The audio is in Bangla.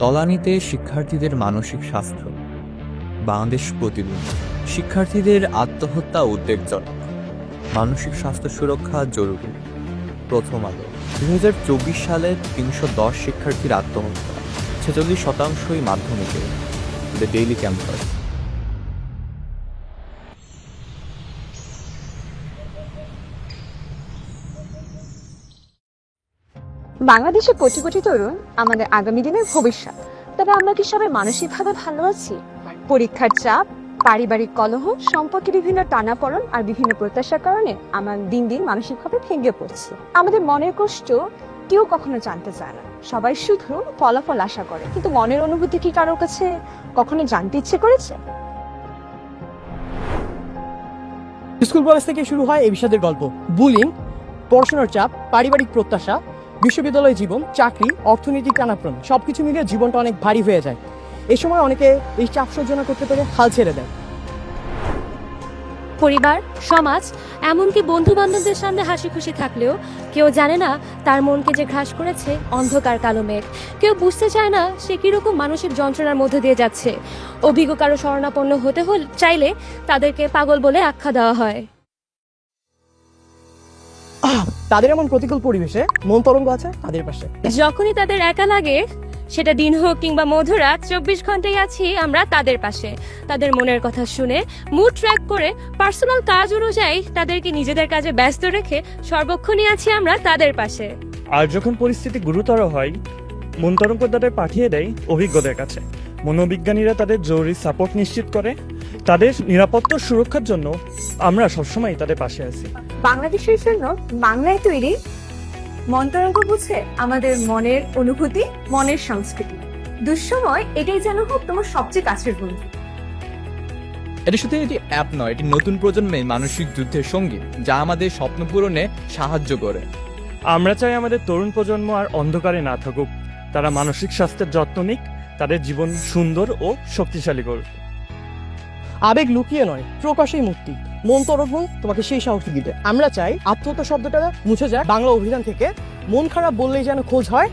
তলানিতে শিক্ষার্থীদের মানসিক স্বাস্থ্য। বাংলাদেশ প্রতিদিন শিক্ষার্থীদের আত্মহত্যা উদ্বেগজনক। মানসিক স্বাস্থ্য সুরক্ষা জরুরি। প্রথম আলো দু হাজার চব্বিশ সালে তিনশো দশ শিক্ষার্থীর আত্মহত্যা, ছেচল্লিশ শতাংশই মাধ্যমিকে। দ্য ডেইলি ক্যাম্পাস বাংলাদেশের কোটি কোটি তরুণ আমাদের আগামী দিনের ভবিষ্যৎ। তবে আমরা কি সবাই মানসিকভাবে ভালো আছি? পরীক্ষার চাপ, পারিবারিক কলহ, সম্পর্কে বিভিন্ন টানাপড়ন আর বিভিন্ন প্রত্যাশার কারণে আমার দিন দিন মানসিকভাবে ভেঙে পড়ছে। আমাদের মনের কষ্ট কেউ কখনো জানতে চায় না। সবাই শুধু ফলাফল আশা করে। কিন্তু মনের অনুভূতি কি কারোর কাছে কখনো জানতে ইচ্ছে করেছে? স্কুল কলেজ থেকে শুরু হয় এই বিষাদের গল্প। বুলিং, পড়াশোনার চাপ, পারিবারিক প্রত্যাশা বিশ্ববিদ্যালয় জীবন, চাকরি অর্থনৈতিক টানাপ্রণ সবকিছু মিলিয়ে জীবনটা অনেক ভারী হয়ে যায়। এ সময় অনেকে এই চাপ সহ্য করতে পেরে হাল ছেড়ে দেয়। পরিবার, সমাজ, এমনকি বন্ধু বান্ধবদের সামনে হাসি খুশি থাকলেও কেউ জানে না তার মনকে যে ঘ্রাস করেছে অন্ধকার কালো মেঘ। কেউ বুঝতে চায় না সে কীরকম মানসিক যন্ত্রণার মধ্যে দিয়ে যাচ্ছে। অভিজ্ঞ কারও শরণাপন্ন হতে হল চাইলে তাদেরকে পাগল বলে আখ্যা দেওয়া হয়। তাদের এমন প্রতিকূল পরিবেশে মন তরঙ্গ আছে তাদের পাশে। যখনই তাদের একা লাগে সেটা দিন হোক কিংবা মধুরাত চব্বিশ ঘন্টায় আছি আমরা তাদের পাশে। তাদের মনের কথা শুনে মুড ট্র্যাক করে পার্সোনাল কাজ অনুযায়ী তাদেরকে নিজেদের কাজে ব্যস্ত রেখে সর্বক্ষণই আছি আমরা তাদের পাশে। আর যখন পরিস্থিতি গুরুতর হয় মন্তরঙ্গ তাদের পাঠিয়ে দেয় অভিজ্ঞদের কাছে। মনোবিজ্ঞানীরা তাদের জরুরি সাপোর্ট নিশ্চিত করে তাদের নিরাপত্তা ও সুরক্ষার জন্য আমরা সবসময় তাদের পাশে আছি। বাংলাদেশের জন্য বাংলায় তৈরি মন্তরঙ্গ বুঝে আমাদের মনের অনুভূতি মনের সংস্কৃতি। দুঃসময় এটাই যেন হোক তোমার সবচেয়ে কাছের বন্ধু। এটি শুধু একটি অ্যাপ নয় এটি নতুন প্রজন্মের মানসিক যুদ্ধের সঙ্গী যা আমাদের স্বপ্ন পূরণে সাহায্য করে। আমরা চাই আমাদের তরুণ প্রজন্ম আর অন্ধকারে না থাকুক। তারা মানসিক স্বাস্থ্যের যত্ন নিক তাদের জীবন সুন্দর ও শক্তিশালী করুক। আবেগ লুকিয়ে নয় প্রকাশেই মুক্তি। মন তরফ তোমাকে সেই সাহস দিতে। আমরা চাই আত্মহত্যা শব্দটা মুছে যায় বাংলা অভিধান থেকে মন খারাপ বললেই যেন খোঁজ হয়।